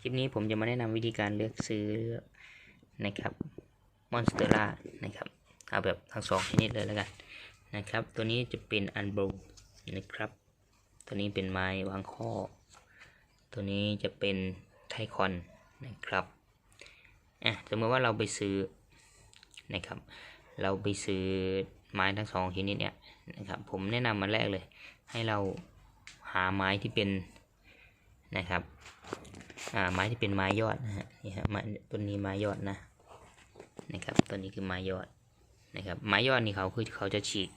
คลิปนี้ผมจะมาแนะนำวิธีการเลือกซื้อนะครับมอนสเตอร่านะครับเอาแบบทั้งสองชนิดเลยแล้วกันนะครับ ตัวนี้จะเป็นอันโบนะครับ ตัวนี้เป็นไม้วางข้อ ตัวนี้จะเป็นไทคอนนะครับอะสมมติว่าเราไปซื้อนะครับ เราไปซื้อไม้ทั้งสองชนิดเนี่ยนะครับผมแนะนำมาแรกเลย ให้เราหาไม้ที่เป็น นะครับอ่าไม้ที่เป็นไม้ยอดนะฮะนี่ฮะไม้ต้นนี้ไม้ยอดนะนะครับต้นนี้คือไม้ยอดนะครับไม้ยอดนี่เขาคือเขาจะฉีก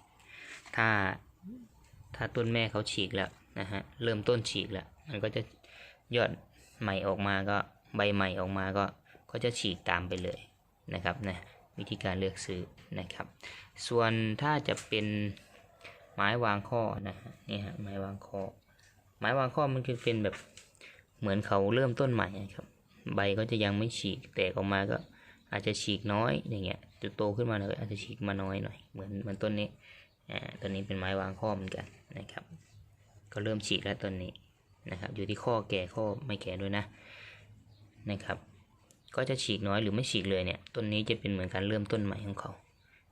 ถ้าถ้าต้นแม่เขาฉีกแล้วนะฮะเริ่มต้นฉีกแล้วมันก็จะยอดใหม่ออกมาก็ใบใหม่ออกมาก็ก็จะฉีกตามไปเลยนะครับนะวิธีการเลือกซื้อนะครับ ส่วนถ้าจะเป็นไม้วางข้อนะฮะนี่ฮะไม้วางข้อ ไม้วางข้อมันคือเป็นแบบ เหมือนเขาเริ่มต้นใหม่ครับ ใบก็จะยังไม่ฉีกแตกออกมาก็อาจจะฉีกน้อยอย่างเงี้ยจะโตขึ้นมาหน่อยอาจจะฉีกมาน้อยหน่อยเหมือนเหมือนต้นนี้อ่าต้นนี้เป็นไม้วางข้อเหมือนกันนะครับ ก็เริ่มฉีกแล้วต้นนี้นะครับ อยู่ที่ข้อแก่ข้อไม่แก่ด้วยนะนะครับ ก็จะฉีกน้อยหรือไม่ฉีกเลยเนี่ยต้นนี้จะเป็นเหมือนการเริ่มต้นใหม่ของเขา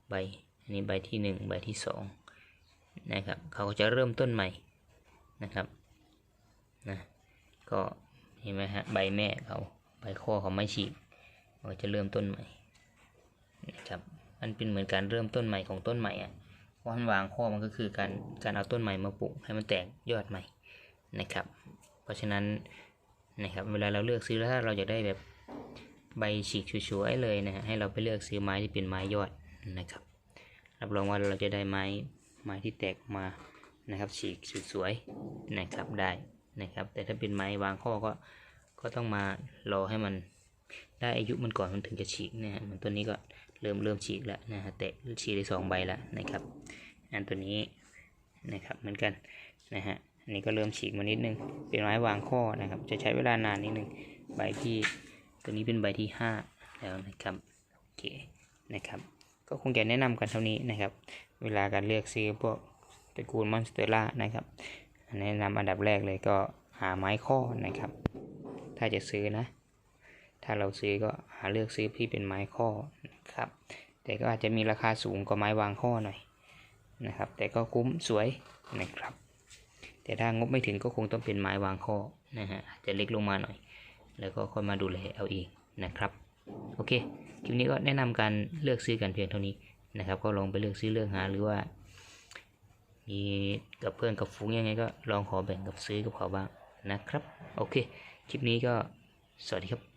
ใบอันนี้ใบที่หนึ่งใบที่สองนะครับเขาก็จะเริ่มต้นใหม่นะครับนะ ก็เห็นไหมฮะใบแม่เขาใบข้อเขาไม่ฉีกมันจะเริ่มต้นใหม่นะครับมันเป็นเหมือนการเริ่มต้นใหม่ของต้นใหม่อะวันวางข้อมันก็คือการการเอาต้นใหม่มาปลูกให้มันแตกยอดใหม่นะครับ เพราะฉะนั้นนะครับเวลาเราเลือกซื้อแล้วถ้าเราอยากได้แบบใบฉีกสวยๆเลยนะฮะให้เราไปเลือกซื้อไม้ที่เป็นไม้ยอดนะครับรับรองว่าเราจะได้ไม้ไม้ที่แตกมานะครับฉีกสวยๆนะครับได้ นะครับ แต่ถ้าเป็นไม้วางข้อก็ก็ต้องมารอให้มันได้อายุมันก่อนมันถึงจะฉีกนะฮะมันตัวนี้ก็เริ่มเริ่มฉีกแล้วนะฮะแตะฉีกได้สองใบแล้วนะครับ อันตัวนี้นะครับเหมือนกันนะฮะอันนี้ก็เริ่มฉีกมานิดนึง เป็นไม้วางข้อนะครับ จะใช้เวลานานนิดนึงใบที่ตัวนี้เป็นใบที่ห้าแล้วนะครับโอเคนะครับ ก็คงจะแนะนำกันเท่านี้นะครับ เวลาการเลือกซื้อพวกตระกูลมอนสเตอร่านะครับ แนะนำอันดับแรกเลยก็หาไม้ข้อนะครับ ถ้าจะซื้อนะ ถ้าเราซื้อก็หาเลือกซื้อที่เป็นไม้ข้อนะครับ แต่ก็อาจจะมีราคาสูงกว่าไม้วางข้อหน่อยนะครับ แต่ก็คุ้มสวยนะครับ แต่ถ้างบไม่ถึงก็คงต้องเป็นไม้วางข้อนะฮะอาจจะเล็กลงมาหน่อย แล้วก็ค่อยมาดูแลเอาเองนะครับ โอเค คลิปนี้ก็แนะนำการเลือกซื้อกันเพียงเท่านี้นะครับ ก็ลองไปเลือกซื้อเลือกหาหรือว่า มีกับเพื่อนกับฟุ้งยังไงก็ลองขอแบ่งกับซื้อกับเขาบ้างนะครับ โอเค คลิปนี้ก็สวัสดีครับ